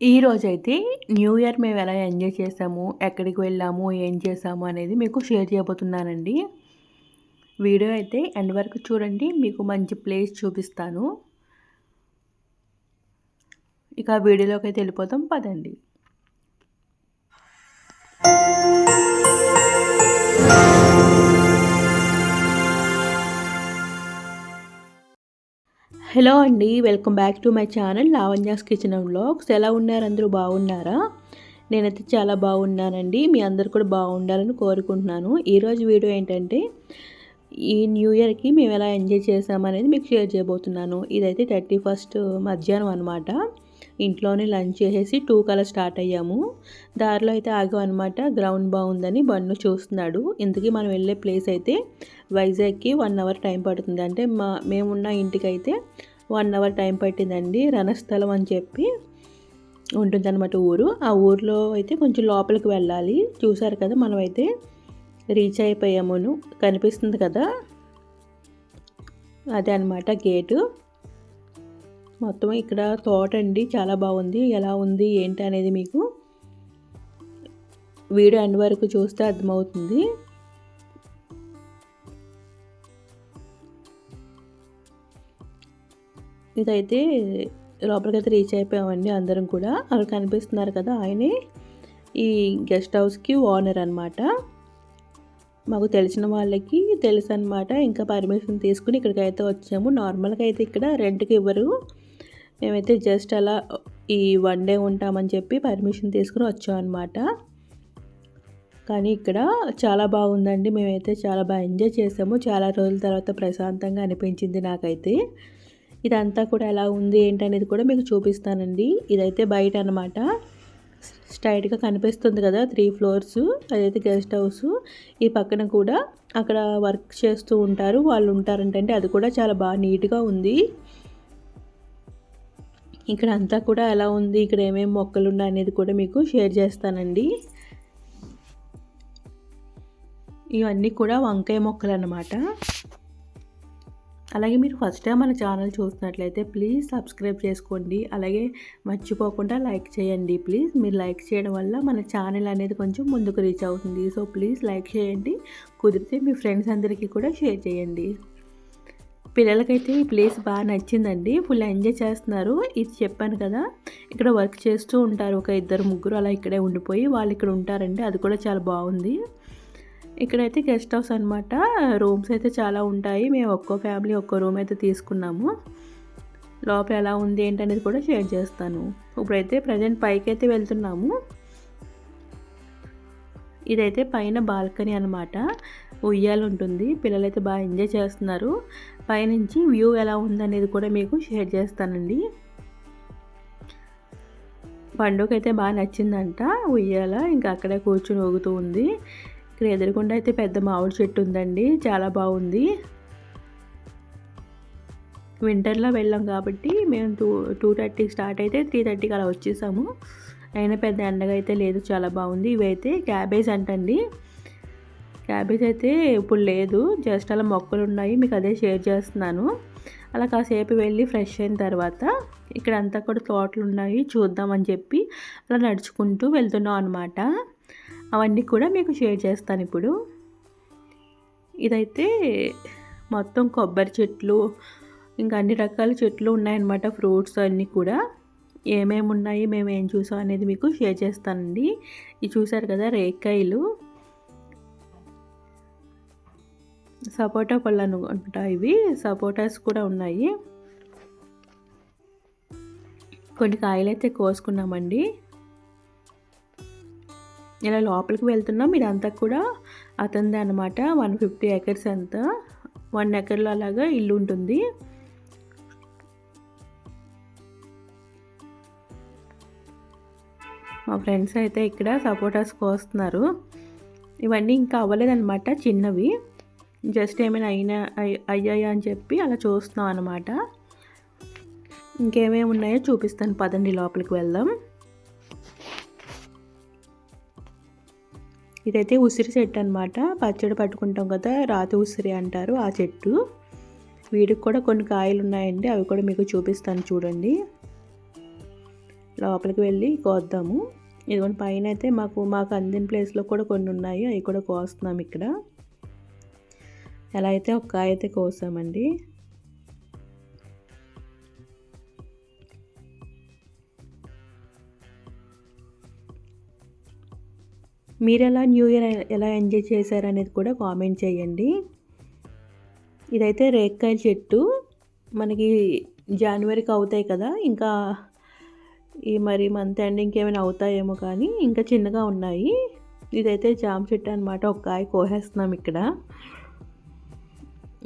ఈరోజైతే new year మేము ఎలా ఎంజాయ్ చేసాము ఎక్కడికి వెళ్ళాము ఏం చేసాము అనేది మీకు షేర్ చేయబోతున్నానండి. వీడియో అయితే ఎండ్ వరకు చూడండి మీకు మంచి ప్లేస్ చూపిస్తాను. ఇక వీడియోలోకి అయితే వెళ్ళిపోతాం పదండి. హలో అండి welcome back to my channel Lavanya's kitchen vlogs. ఎలా ఉన్నారు? అందరూ బాగున్నారా? నేనైతే చాలా బాగున్నానండి. మీ అందరు కూడా బాగుండాలని కోరుకుంటున్నాను. ఈరోజు వీడియో ఏంటంటే ఈ న్యూ ఇయర్కి మేము ఎలా ఎంజాయ్ చేసామనేది మీకు షేర్ చేయబోతున్నాను. ఇదైతే థర్టీ ఫస్ట్ మధ్యాహ్నం అనమాట ఇంట్లోనే లంచ్ చేసేసి టూ కలర్ స్టార్ట్ అయ్యాము. దారిలో అయితే ఆగాం అనమాట గ్రౌండ్ బాగుందని బండ్ను చూస్తున్నాడు. ఇంతకీ మనం వెళ్ళే ప్లేస్ అయితే వైజాగ్కి వన్ అవర్ టైం పడుతుంది. అంటే మా మేమున్న ఇంటికి అయితే వన్ అవర్ టైం పట్టిందండి. రణస్థలం అని చెప్పి ఉంటుందన్నమాట ఊరు. ఆ ఊర్లో అయితే కొంచెం లోపలికి వెళ్ళాలి. చూసారు కదా మనం అయితే రీచ్ అయిపోయామును. కనిపిస్తుంది కదా? అదే అనమాట గేటు. మొత్తం ఇక్కడ తోట అండి చాలా బాగుంది. ఎలా ఉంది ఏంటి అనేది మీకు వీడియో ఎండ్ వరకు చూస్తే అర్థమవుతుంది. ఇదైతే లోపలికైతే రీచ్ అయిపోయామండి అందరం కూడా. అక్కడ కనిపిస్తున్నారు కదా ఆయనే. ఈ గెస్ట్ హౌస్కి ఓనర్ అనమాట మాకు తెలిసిన వాళ్ళకి తెలుసు అనమాట ఇంకా పర్మిషన్ తీసుకుని ఇక్కడికైతే వచ్చాము. నార్మల్గా అయితే ఇక్కడ రెంట్కి ఇవ్వరు. మేమైతే జస్ట్ అలా ఈ వన్ డే ఉంటామని చెప్పి పర్మిషన్ తీసుకుని వచ్చాం అనమాట కానీ ఇక్కడ చాలా బాగుందండి. మేమైతే చాలా బాగా ఎంజాయ్ చేసాము. చాలా రోజుల తర్వాత ప్రశాంతంగా అనిపించింది నాకైతే. ఇదంతా కూడా ఎలా ఉంది ఏంటనేది కూడా మీకు చూపిస్తానండి. ఇదైతే బయట అనమాట స్ట్రైట్గా కనిపిస్తుంది కదా త్రీ ఫ్లోర్స్. అదైతే గెస్ట్ హౌస్. ఈ పక్కన కూడా అక్కడ వర్క్ చేస్తూ ఉంటారు. వాళ్ళు ఉంటారంటే అది కూడా చాలా బాగా నీట్గా ఉంది. ఇక్కడ అంతా కూడా ఎలా ఉంది ఇక్కడ ఏమేమి మొక్కలు ఉన్నాయి అనేది కూడా మీకు షేర్ చేస్తానండి. ఇవన్నీ కూడా వంకాయ మొక్కలు అన్నమాట. అలాగే మీరు ఫస్ట్ టైం మన ఛానల్ చూసినట్లయితే ప్లీజ్ సబ్స్క్రైబ్ చేసుకోండి. అలాగే మర్చిపోకుండా లైక్ చేయండి. ప్లీజ్ మీరు లైక్ చేయడం వల్ల మన ఛానల్ అనేది కొంచెం ముందుకు రీచ్ అవుతుంది. సో ప్లీజ్ లైక్ చేయండి. కుదిరితే మీ ఫ్రెండ్స్ అందరికీ కూడా షేర్ చేయండి. పిల్లలకైతే ఈ ప్లేస్ బాగా నచ్చిందండి. ఫుల్ ఎంజాయ్ చేస్తున్నారు. ఇది చెప్పాను కదా ఇక్కడ వర్క్ చేస్తూ ఉంటారు ఒక ఇద్దరు ముగ్గురు అలా ఇక్కడే ఉండిపోయి వాళ్ళు ఇక్కడ ఉంటారండి. అది కూడా చాలా బాగుంది. ఇక్కడైతే గెస్ట్ హౌస్ అనమాట రూమ్స్ అయితే చాలా ఉంటాయి. మేము ఒక్కో ఫ్యామిలీ ఒక్కో రూమ్ అయితే తీసుకున్నాము. లోపల ఎలా ఉంది ఏంటనేది కూడా షేర్ చేస్తాను. ఇప్పుడైతే ప్రజెంట్ పైకి అయితే వెళ్తున్నాము. ఇదైతే పైన బాల్కనీ అనమాట ఉయ్యాలు ఉంటుంది పిల్లలైతే బాగా ఎంజాయ్ చేస్తున్నారు. పైనుంచి వ్యూ ఎలా ఉందనేది కూడా మీకు షేర్ చేస్తానండి. పండుగ అయితే బాగా నచ్చిందంట. ఉయ్యాల ఇంకా అక్కడే కూర్చుని ఊగుతూ ఉంది. ఇక్కడ ఎదురుకుండా అయితే పెద్ద మామిడి చెట్టు ఉందండి. చాలా బాగుంది. వింటర్లో వెళ్ళాం కాబట్టి మేము టూ టూ థర్టీకి స్టార్ట్ అయితే త్రీ థర్టీకి అలా వచ్చేసాము. అయినా పెద్ద ఎండగా అయితే లేదు. చాలా బాగుంది. ఇవైతే క్యాబేజ్ అంటండి. క్యాబేజ్ అయితే ఇప్పుడు లేదు. జస్ట్ అలా మొక్కలు ఉన్నాయి మీకు అదే షేర్ చేస్తున్నాను. అలా కాసేపు వెళ్ళి ఫ్రెష్ అయిన తర్వాత ఇక్కడ అంతా కూడా తోటలు ఉన్నాయి చూద్దామని చెప్పి అలా నడుచుకుంటూ వెళ్తున్నాం అనమాట అవన్నీ కూడా మీకు షేర్ చేస్తాను ఇప్పుడు. ఇదైతే మొత్తం కొబ్బరి చెట్లు ఇంకా అన్ని రకాల చెట్లు ఉన్నాయన్నమాట. ఫ్రూట్స్ అన్నీ కూడా. ఏమేమి ఉన్నాయి మేము ఏం చూసాం అనేది మీకు షేర్ చేస్తానండి. ఇది చూసారు కదా రేకాయలు సపోటా పళ్ళు అనుకుంటా ఇవి. సపోటాస్ కూడా ఉన్నాయి. కొన్ని కాయలు అయితే కోసుకున్నామండి. ఇలా లోపలికి వెళ్తున్నాం. ఇదంతా కూడా అతనిదే అనమాట వన్ ఫిఫ్టీ ఎకర్స్ అంతా వన్ ఎకర్లో అలాగా ఇల్లు ఉంటుంది. మా ఫ్రెండ్స్ అయితే ఇక్కడ సపోటాస్ కోస్తున్నారు. ఇవన్నీ ఇంకా అవ్వలేదన్నమాట చిన్నవి. జస్ట్ ఏమైనా అయినా అయ్యాయా అని చెప్పి అలా చూస్తున్నాం అనమాట ఇంకేమేమి ఉన్నాయో చూపిస్తాను. పదండి లోపలికి వెళ్దాం. ఇదైతే ఉసిరి చెట్టు అనమాట పచ్చడి పట్టుకుంటాం కదా రాతి ఉసిరి అంటారు ఆ చెట్టు. వీడికి కూడా కొన్ని కాయలు ఉన్నాయండి అవి కూడా మీకు చూపిస్తాను చూడండి. లోపలికి వెళ్ళి కోద్దాము. ఇదిగోండి పైన అయితే మాకు మాకు అందిన ప్లేస్లో కూడా కొన్ని ఉన్నాయి అవి కూడా కోస్తున్నాం ఇక్కడ. ఎలా అయితే ఒక కాయ అయితే కోసామండి. మీరు ఎలా న్యూ ఇయర్ ఎలా ఎంజాయ్ చేశారు అనేది కూడా కామెంట్ చేయండి. ఇదైతే రేక్కాయల చెట్టు. మనకి జనవరికి అవుతాయి కదా ఇంకా ఈ మరి మంత్ అండ్ ఏమైనా అవుతాయేమో కానీ ఇంకా చిన్నగా ఉన్నాయి. ఇదైతే జామ చెట్టు అనమాట ఒక కాయ కోసేస్తున్నాం ఇక్కడ.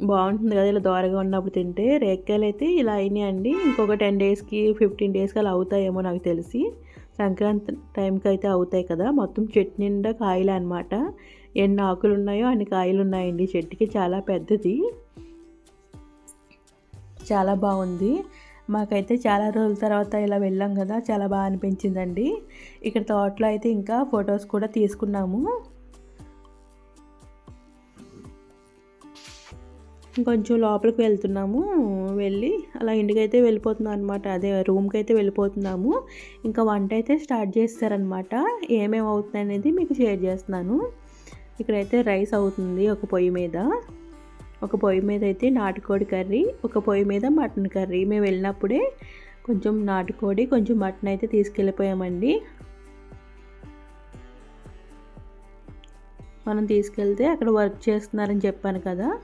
బాగుంటుంది కదా ఇలా దోరగా ఉన్నప్పుడు తింటే. రేక్కాయలు అయితే ఇలా అయినాయండి. ఇంకొక టెన్ డేస్కి ఫిఫ్టీన్ డేస్కి అలా అవుతాయేమో నాకు తెలిసి. సంక్రాంతి టైంకి అయితే అవుతాయి కదా. మొత్తం చెట్టు నిండా కాయలు అనమాట ఎన్ని ఆకులు ఉన్నాయో అన్ని కాయలు ఉన్నాయండి. చెట్టుకి చాలా పెద్దది. చాలా బాగుంది. మాకైతే చాలా రోజుల తర్వాత ఇలా వెళ్ళాం కదా. చాలా బాగా అనిపించిందండి. ఇక్కడ తోటలో అయితే ఇంకా ఫొటోస్ కూడా తీసుకున్నాము. కొంచెం లోపలికి వెళ్తున్నాము వెళ్ళి అలా ఇంటికైతే వెళ్ళిపోతున్నాం అనమాట అదే రూమ్కి అయితే వెళ్ళిపోతున్నాము. ఇంకా వంట అయితే స్టార్ట్ చేస్తారనమాట ఏమేమి అవుతుంది అనేది మీకు షేర్ చేస్తున్నాను. ఇక్కడైతే రైస్ అవుతుంది ఒక పొయ్యి మీద. ఒక పొయ్యి మీద అయితే నాటుకోడి కర్రీ ఒక పొయ్యి మీద మటన్ కర్రీ. మేము వెళ్ళినప్పుడే కొంచెం నాటుకోడి కొంచెం మటన్ అయితే తీసుకెళ్ళిపోయామండి. మనం తీసుకెళ్తే అక్కడ వర్క్ చేస్తున్నారని చెప్పాను కదా.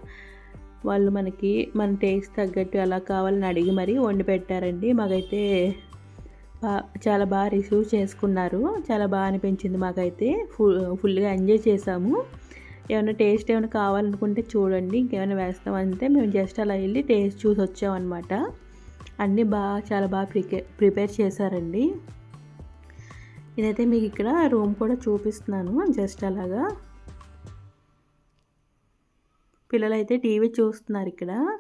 వాళ్ళు మనకి మన టేస్ట్ తగ్గట్టు ఎలా కావాలని అడిగి మరీ వండి పెట్టారండి. మాకైతే బా చాలా బాగా రిసీవ్ చేసుకున్నారు. చాలా బాగా అనిపించింది మాకైతే. ఫుల్ ఫుల్గా ఎంజాయ్ చేసాము. ఏమైనా టేస్ట్ ఏమైనా కావాలనుకుంటే చూడండి. ఇంకేమైనా వేస్తామంటే మేము జస్ట్ అలా వెళ్ళి టేస్ట్ చూసి వచ్చామన్నమాట. అన్నీ బాగా చాలా బాగా ప్రికే ప్రిపేర్ చేశారండి. ఇదైతే మీకు ఇక్కడ రూమ్ కూడా చూపిస్తున్నాను. జస్ట్ అలాగా. పిల్లలైతే టీవీ చూస్తున్నారు ఇక్కడ.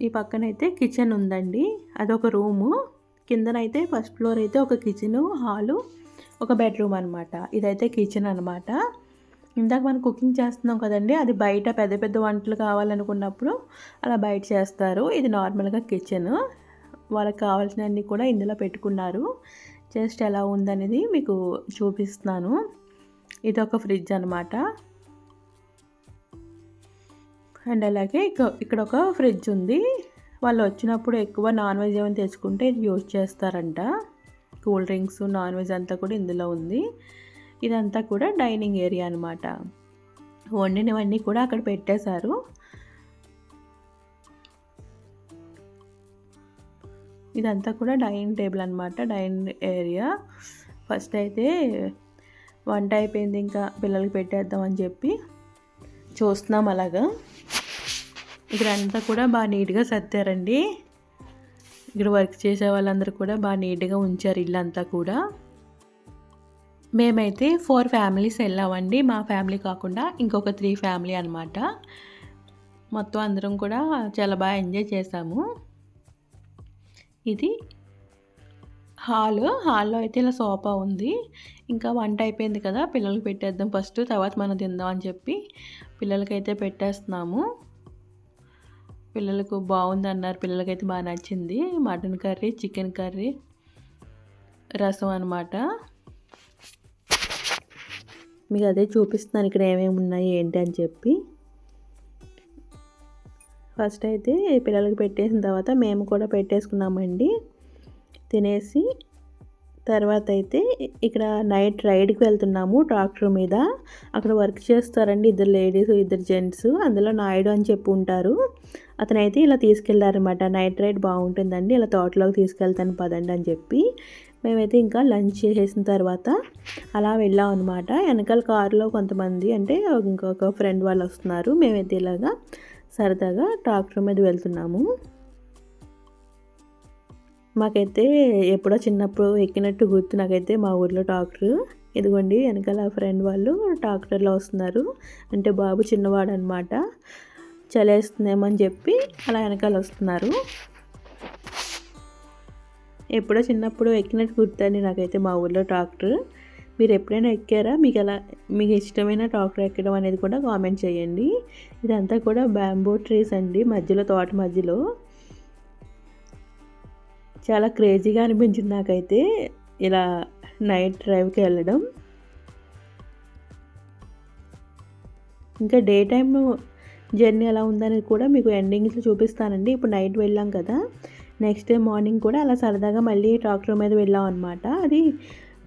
ఈ పక్కనైతే కిచెన్ ఉందండి. అదొక రూము. కిందనైతే ఫస్ట్ ఫ్లోర్ అయితే ఒక కిచెను హాలు ఒక బెడ్రూమ్ అనమాట ఇదైతే కిచెన్ అనమాట ఇందాక మనం కుకింగ్ చేస్తున్నాం కదండి అది బయట పెద్ద పెద్ద వంటలు కావాలనుకున్నప్పుడు అలా బయట చేస్తారు. ఇది నార్మల్గా కిచెన్. వాళ్ళకి కావాల్సినవన్నీ కూడా ఇందులో పెట్టుకున్నారు. జస్ట్ ఎలా ఉందనేది మీకు చూపిస్తున్నాను. ఇది ఒక ఫ్రిడ్జ్ అనమాట అండ్ అలాగే ఇక్కడ ఒక ఫ్రిడ్జ్ ఉంది. వాళ్ళు వచ్చినప్పుడు ఎక్కువ నాన్ వెజ్ ఏమైనా తెచ్చుకుంటే ఇది యూజ్ చేస్తారంట. కూల్ డ్రింక్స్ నాన్ వెజ్ అంతా కూడా ఇందులో ఉంది. ఇదంతా కూడా డైనింగ్ ఏరియా అనమాట వండినవన్నీ కూడా అక్కడ పెట్టేశారు. ఇదంతా కూడా డైనింగ్ టేబుల్ అనమాట డైనింగ్ ఏరియా. ఫస్ట్ అయితే వంట అయిపోయింది ఇంకా పిల్లలకి పెట్టేద్దామని చెప్పి చూస్తున్నాం అలాగా. ఇక్కడ అంతా కూడా బాగా నీట్గా సర్దారండి. ఇక్కడ వర్క్ చేసే వాళ్ళందరూ కూడా బాగా నీట్గా ఉంచారు ఇల్లంతా కూడా. మేమైతే ఫోర్ ఫ్యామిలీస్ వెళ్ళామండి. మా ఫ్యామిలీ కాకుండా ఇంకొక త్రీ ఫ్యామిలీ అనమాట మొత్తం అందరం కూడా చాలా బాగా ఎంజాయ్ చేసాము. ఇది హాల్. హాల్లో అయితే ఇలా సోఫా ఉంది. ఇంకా వంట అయిపోయింది కదా పిల్లలకి పెట్టేద్దాం ఫస్ట్ తర్వాత మనం తిందాం అని చెప్పి పిల్లలకైతే పెట్టేస్తున్నాము. పిల్లలకు బాగుంది అన్నారు పిల్లలకైతే బాగా నచ్చింది. మటన్ కర్రీ చికెన్ కర్రీ రసం అనమాట మీకు అదే చూపిస్తున్నాను. ఇక్కడ ఏమేమి ఉన్నాయి ఏంటి అని చెప్పి. ఫస్ట్ అయితే పిల్లలకి పెట్టేసిన తర్వాత మేము కూడా పెట్టేసుకున్నామండి. తినేసి తర్వాత అయితే ఇక్కడ నైట్ రైడ్కి వెళ్తున్నాము ట్రాక్టర్ మీద. అక్కడ వర్క్ చేస్తారండి ఇద్దరు లేడీస్ ఇద్దరు జెంట్స్. అందులో నాయుడు అని చెప్పి ఉంటారు. అతనైతే ఇలా తీసుకెళ్ళారనమాట నైట్ రైడ్ బాగుంటుందండి ఇలా తోటలోకి తీసుకెళ్తాను పదండి అని చెప్పి. మేమైతే ఇంకా లంచ్ చేసేసిన తర్వాత అలా వెళ్ళాం అనమాట వెనకాల కారులో కొంతమంది అంటే ఇంకొక ఫ్రెండ్ వాళ్ళు వస్తున్నారు. మేమైతే ఇలాగా సరదాగా ట్రాక్టర్ మీద వెళ్తున్నాము. మాకైతే ఎప్పుడో చిన్నప్పుడు ఎక్కినట్టు గుర్తు నాకైతే మా ఊర్లో ట్రాక్టర్ ఇదిగోండి వెనకాల ఫ్రెండ్ వాళ్ళు ట్రాక్టర్లో వస్తున్నారు. అంటే బాబు చిన్నవాడు అనమాట చలేస్తుందేమని చెప్పి అలా వెనకాల వస్తున్నారు. ఎప్పుడో చిన్నప్పుడు ఎక్కినట్టు గుర్తండి నాకైతే మా ఊర్లో ట్రాక్టర్ మీరు ఎప్పుడైనా ఎక్కారా? మీకు ఎలా మీకు ఇష్టమైన ట్రాక్టర్ ఎక్కడం అనేది కూడా కామెంట్ చేయండి. ఇదంతా కూడా బ్యాంబూ ట్రీస్ అండి మధ్యలో తోట మధ్యలో. చాలా క్రేజీగా అనిపించింది నాకైతే ఇలా నైట్ డ్రైవ్కి వెళ్ళడం. ఇంకా డే టైమ్ జర్నీ ఎలా ఉందనేది కూడా మీకు ఎండింగ్స్లో చూపిస్తానండి. ఇప్పుడు నైట్ వెళ్ళాం కదా నెక్స్ట్ డే మార్నింగ్ కూడా అలా సరదాగా మళ్ళీ ట్రాక్టర్ మీద వెళ్ళాం అనమాట అది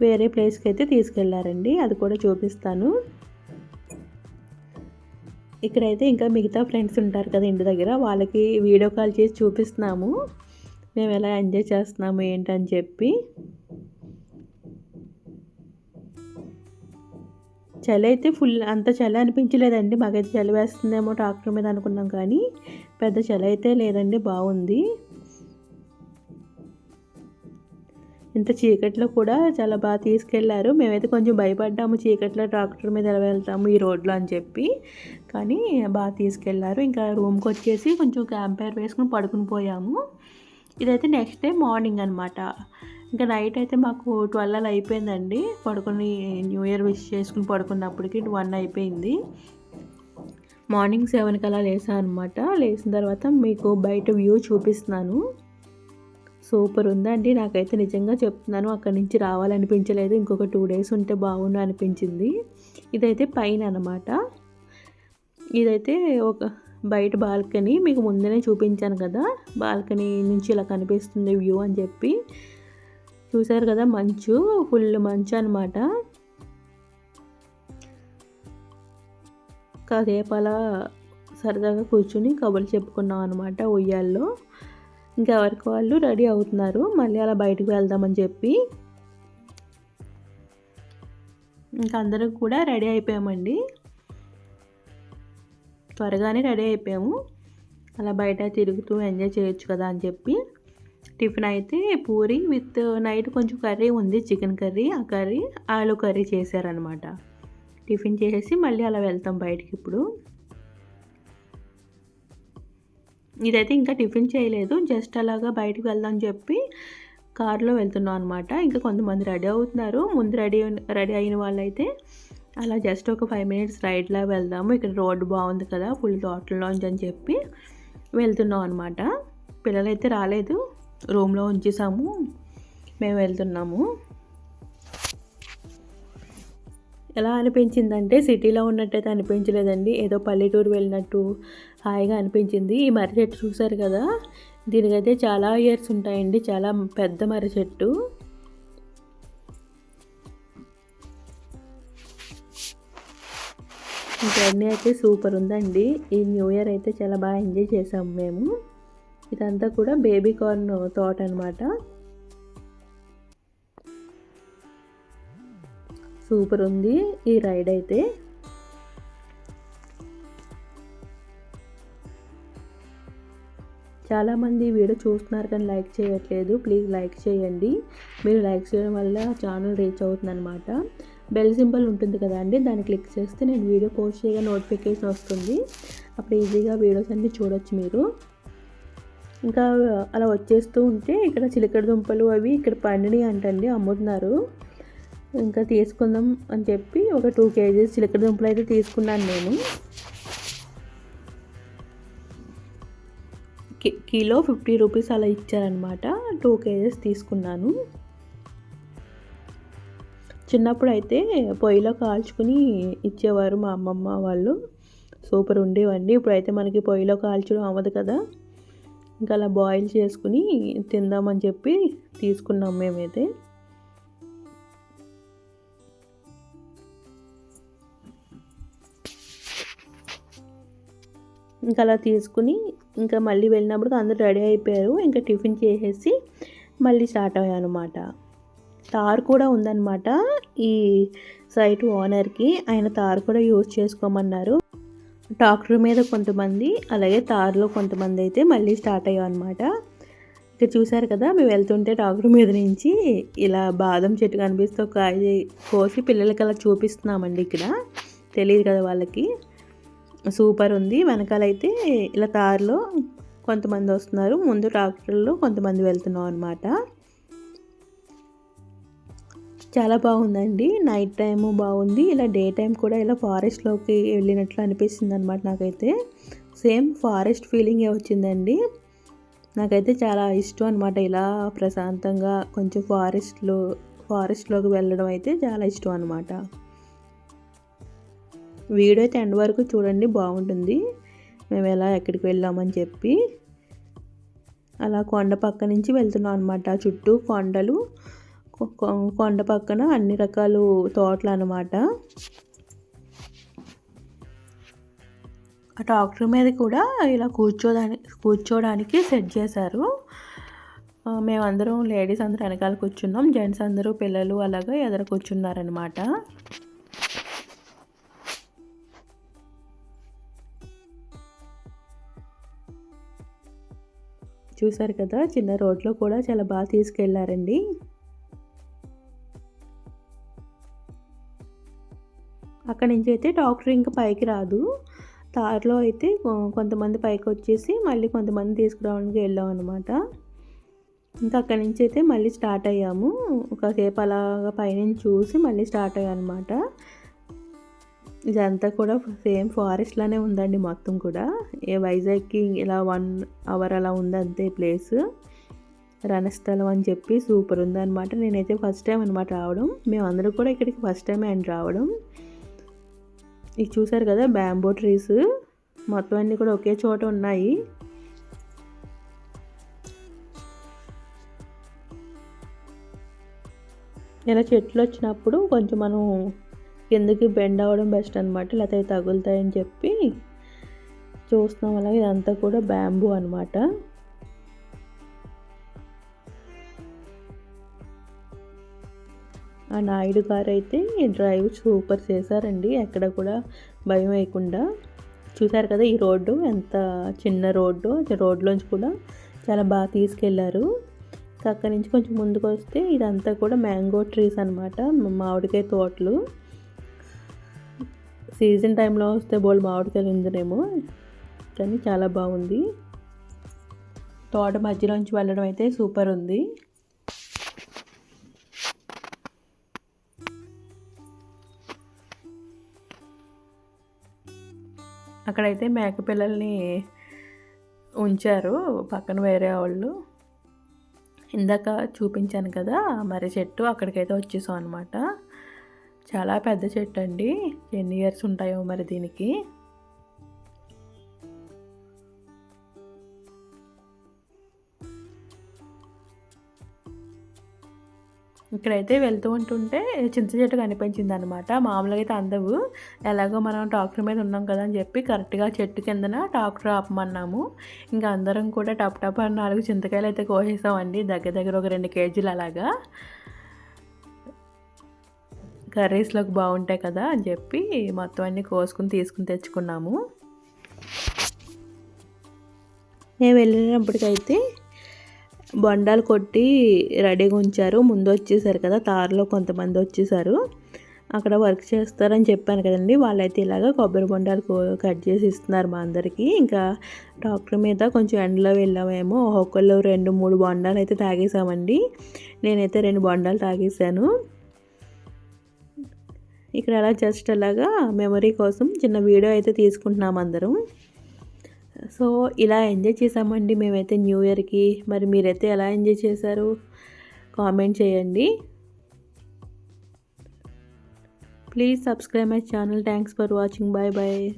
వేరే ప్లేస్కి అయితే తీసుకెళ్ళారండి అది కూడా చూపిస్తాను. ఇక్కడైతే ఇంకా మిగతా ఫ్రెండ్స్ ఉంటారు కదా ఇంటి దగ్గర వాళ్ళకి వీడియో కాల్ చేసి చూపిస్తున్నాము. మేము ఎలా ఎంజాయ్ చేస్తున్నాము ఏంటని చెప్పి చలి అయితే ఫుల్ అంత చలి అనిపించలేదండి. మాకైతే చలి వేస్తుందేమో ట్రాక్టర్ మీద అనుకున్నాం కానీ పెద్ద చలి అయితే లేదండి. బాగుంది. ఇంత చీకట్లో కూడా చాలా బాగా తీసుకెళ్ళారు. మేమైతే కొంచెం భయపడ్డాము. చీకట్లో ట్రాక్టర్ మీద ఎలా వెళ్తాము ఈ రోడ్లో అని చెప్పి. కానీ బాగా తీసుకెళ్ళారు. ఇంకా రూమ్కి వచ్చేసి కొంచెం క్యాంపైర్ వేసుకుని పడుకుని పోయాము. ఇదైతే నెక్స్ట్ డే మార్నింగ్ అనమాట ఇంకా నైట్ అయితే మాకు ట్వెల్వ్ అలా అయిపోయిందండి. పడుకుని న్యూ ఇయర్ విష్ చేసుకుని పడుకున్నప్పటికి వన్ అయిపోయింది. మార్నింగ్ సెవెన్కి అలా లేసాను అనమాట లేచిన తర్వాత మీకు బయట వ్యూ చూపిస్తున్నాను. సూపర్ ఉందండి. నాకైతే నిజంగా చెప్తున్నాను. అక్కడి నుంచి రావాలనిపించలేదు. ఇంకొక టూ డేస్ ఉంటే బాగుండు అనిపించింది. ఇదైతే పైన అనమాట ఇదైతే ఒక బయట బాల్కనీ మీకు ముందనే చూపించాను కదా. బాల్కనీ నుంచి ఇలా కనిపిస్తుంది వ్యూ అని చెప్పి. చూసారు కదా మంచు ఫుల్ మంచు అనమాట కాసేపు అలా సరదాగా కూర్చుని కబుర్లు చెప్పుకున్నాం అనమాట ఉయ్యాల్లో. ఇంకా ఎవరికి వాళ్ళు రెడీ అవుతున్నారు మళ్ళీ అలా బయటకు వెళ్దామని చెప్పి. ఇంకా అందరం కూడా రెడీ అయిపోయామండి. త్వరగానే రెడీ అయిపోయాము. అలా బయట తిరుగుతూ ఎంజాయ్ చేయొచ్చు కదా అని చెప్పి. టిఫిన్ అయితే పూరి విత్ నైట్ కొంచెం కర్రీ ఉంది చికెన్ కర్రీ. ఆ కర్రీ ఆలు కర్రీ చేశారనమాట టిఫిన్ చేసేసి మళ్ళీ అలా వెళ్తాం బయటికి ఇప్పుడు. ఇదైతే ఇంకా టిఫిన్ చేయలేదు జస్ట్ అలాగా బయటకు వెళ్దాం చెప్పి కారులో వెళ్తున్నాం అనమాట ఇంకా కొంతమంది రెడీ అవుతున్నారు. ముందు రెడీ రెడీ అయిన వాళ్ళైతే అలా జస్ట్ ఒక ఫైవ్ మినిట్స్ రైడ్లా వెళ్దాము. ఇక్కడ రోడ్డు బాగుంది కదా ఫుల్ తోటలోంచి అని చెప్పి వెళ్తున్నాం అనమాట పిల్లలైతే రాలేదు రూమ్లో ఉంచేసాము మేము వెళ్తున్నాము. ఎలా అనిపించిందంటే సిటీలో ఉన్నట్టయితే అనిపించలేదండి. ఏదో పల్లెటూరు వెళ్ళినట్టు హాయిగా అనిపించింది. ఈ మర్రి చెట్టు చూసారు కదా దీనికైతే చాలా ఇయర్స్ ఉంటాయండి చాలా పెద్ద మర్రి చెట్టు. జర్నీ అయితే సూపర్ ఉందండి. ఈ న్యూ ఇయర్ అయితే చాలా బాగా ఎంజాయ్ చేసాము మేము. ఇదంతా కూడా బేబీ కార్న్ తోట అనమాట సూపర్ ఉంది ఈ రైడ్ అయితే. చాలామంది వీడియో చూస్తున్నారు కానీ లైక్ చేయట్లేదు. ప్లీజ్ లైక్ చేయండి. మీరు లైక్ చేయడం వల్ల ఛానల్ రీచ్ అవుతుంది అనమాట బెల్ సింబల్ ఉంటుంది కదా అండి దాన్ని క్లిక్ చేస్తే నేను వీడియో పోస్ట్ చేయగా నోటిఫికేషన్ వస్తుంది. అప్పుడు ఈజీగా వీడియోస్ అన్నీ చూడొచ్చు మీరు. ఇంకా అలా వచ్చేస్తూ ఉంటే ఇక్కడ చిలకడ దుంపలు అవి ఇక్కడ పండిని అంటండి అమ్ముతున్నారు. ఇంకా తీసుకుందాం అని చెప్పి ఒక టూ కేజీస్ చిలకడ దుంపలు అయితే తీసుకున్నాను నేను. కిలో ఫిఫ్టీ రూపీస్ అలా ఇచ్చారనమాట టూ కేజెస్ తీసుకున్నాను. చిన్నప్పుడు అయితే పొయ్యిలో కాల్చుకుని ఇచ్చేవారు మా అమ్మమ్మ వాళ్ళు. సూపర్ ఉండేవండి. ఇప్పుడైతే మనకి పొయ్యిలో కాల్చడం అవ్వదు కదా. ఇంకా అలా బాయిల్ చేసుకుని తిందామని చెప్పి తీసుకున్నాం మేమైతే. ఇంకా అలా తీసుకుని ఇంకా మళ్ళీ వెళ్ళినప్పుడు అందరూ రెడీ అయిపోయారు. ఇంకా టిఫిన్ చేసేసి మళ్ళీ స్టార్ట్ అయ్యాను అనమాట తార్ కూడా ఉందన్నమాట ఈ సైట్ ఓనర్కి. ఆయన తార్ కూడా యూజ్ చేసుకోమన్నారు. ట్రాక్టర్ మీద కొంతమంది అలాగే తార్లో కొంతమంది అయితే మళ్ళీ స్టార్ట్ అయ్యాం అనమాట ఇక్కడ చూసారు కదా మేము వెళ్తుంటే ట్రాక్టర్ మీద నుంచి ఇలా బాదం చెట్టు కనిపిస్తే ఒక కోసి పిల్లలకి అలా చూపిస్తున్నామండి ఇక్కడ. తెలియదు కదా వాళ్ళకి. సూపర్ ఉంది. వెనకాలైతే ఇలా తారులో కొంతమంది వస్తున్నారు. ముందు ట్రాక్టర్లో కొంతమంది వెళ్తున్నాం అనమాట చాలా బాగుందండి. నైట్ టైం బాగుంది. ఇలా డే టైం కూడా ఇలా ఫారెస్ట్లోకి వెళ్ళినట్లు అనిపిస్తుంది అనమాట నాకైతే. సేమ్ ఫారెస్ట్ ఫీలింగే వచ్చిందండి. నాకైతే చాలా ఇష్టం అనమాట ఇలా ప్రశాంతంగా కొంచెం ఫారెస్ట్లో ఫారెస్ట్లోకి వెళ్ళడం అయితే చాలా ఇష్టం అనమాట వీడియో అయితే ఎండ్ వరకు చూడండి బాగుంటుంది. మేము ఎలా ఎక్కడికి వెళ్ళామని చెప్పి. అలా కొండ పక్క నుంచి వెళ్తున్నాం అనమాట చుట్టూ కొండలు. కొండ పక్కన అన్ని రకాల తోటలు అనమాట ఆ డాక్టర్ మీద కూడా ఇలా కూర్చోడానికి కూర్చోడానికి సెట్ చేశారు. మేమందరం లేడీస్ అందరూ వెనకాల కూర్చున్నాం. జెంట్స్ అందరూ పిల్లలు అలాగా ఎదురు కూర్చున్నారనమాట. చూసారు కదా చిన్న రోడ్లో కూడా చాలా బాగా తీసుకెళ్ళారండి. అక్కడి నుంచి అయితే డాక్టర్ ఇంకా పైకి రాదు. తారులో అయితే కొంతమంది పైకి వచ్చేసి మళ్ళీ కొంతమంది తీసుకురావడానికి వెళ్ళాం అనమాట ఇంకా అక్కడి నుంచి అయితే మళ్ళీ స్టార్ట్ అయ్యాము. ఒకసేపు అలాగా పైనుంచి చూసి మళ్ళీ స్టార్ట్ అయ్యాం అనమాట ఇదంతా కూడా సేమ్ ఫారెస్ట్లానే ఉందండి మొత్తం కూడా. ఏ వైజాగ్కి ఇలా వన్ అవర్ అలా ఉంది అంతే ప్లేస్. రణస్థలం అని చెప్పి సూపర్ ఉందన్నమాట. నేనైతే ఫస్ట్ టైం అనమాట రావడం. మేమందరూ కూడా ఇక్కడికి ఫస్ట్ టైం అండ్ రావడం. ఇది చూసారు కదా బ్యాంబో ట్రీస్ మొత్తం అన్నీ కూడా ఒకే చోట ఉన్నాయి. ఇలా చెట్లు వచ్చినప్పుడు కొంచెం మనం ఎందుకు బెండ్ అవ్వడం బెస్ట్ అనమాట లేకపోతే తగులుతాయని చెప్పి చూస్తున్నాం. అలాగే ఇదంతా కూడా బ్యాంబూ అనమాట ఆ నాయుడు గారు అయితే డ్రైవ్ సూపర్ చేశారండి. ఎక్కడ కూడా భయం వేయకుండా. చూశారు కదా ఈ రోడ్డు? ఎంత చిన్న రోడ్డు. రోడ్లోంచి కూడా చాలా బాగా తీసుకెళ్ళారు. అక్కడి నుంచి కొంచెం ముందుకు వస్తే ఇదంతా కూడా మ్యాంగో ట్రీస్ అనమాట మామిడికాయ తోటలు. సీజన్ టైంలో వస్తే బోల్ మామిడికాయలు ఉందనేమో. కానీ చాలా బాగుంది. తోట మధ్యలోంచి వెళ్ళడం అయితే సూపర్ ఉంది. అక్కడైతే మేక పిల్లల్ని ఉంచారు పక్కన వేరే వాళ్ళు. ఇందాక చూపించాను కదా మరి చెట్టు అక్కడికైతే వచ్చేసాం అనమాట చాలా పెద్ద చెట్టు అండి ఎన్ని ఇయర్స్ ఉంటాయో మరి దీనికి? ఇక్కడైతే వెళ్తూ ఉంటుంటే చింత చెట్టు కనిపించింది అనమాట మామూలుగా అయితే అందవు. ఎలాగో మనం డాక్టర్ మీద ఉన్నాం కదా అని చెప్పి కరెక్ట్గా చెట్టు కిందన టాక్టర్ ఆపమన్నాము. ఇంకా అందరం కూడా టప్ టప్ నాలుగు చింతకాయలు అయితే కోసేసామండి. దగ్గర దగ్గర ఒక రెండు కేజీలు అలాగా. కర్రీస్లోకి బాగుంటాయి కదా అని చెప్పి మొత్తం అన్నీ కోసుకుని తీసుకుని తెచ్చుకున్నాము. నేను వెళ్ళినప్పటికైతే బొండాలు కొట్టి రెడీగా ఉంచారు. ముందు వచ్చేసారు కదా తారులో కొంతమంది వచ్చేసారు. అక్కడ వర్క్ చేస్తారని చెప్పాను కదండి. వాళ్ళైతే ఇలాగ కొబ్బరి బొండాలు కట్ చేసి ఇస్తున్నారు మా అందరికీ. ఇంకా డాక్టర్ మీద కొంచెం ఎండలో వెళ్ళామేమో. ఒక్కొక్కళ్ళు రెండు మూడు బొండాలు అయితే తాగేసామండి. నేనైతే రెండు బొండాలు తాగేసాను ఇక్కడ అలా జస్ట్ అలాగా మెమరీ కోసం చిన్న వీడియో అయితే తీసుకుంటున్నాం అందరం. సో ఇలా ఎంజాయ్ చేసామండి మేమైతే న్యూ ఇయర్కి. మరి మీరైతే ఎలా ఎంజాయ్ చేశారు? కామెంట్ చేయండి. Please subscribe my channel. Thanks for watching. Bye bye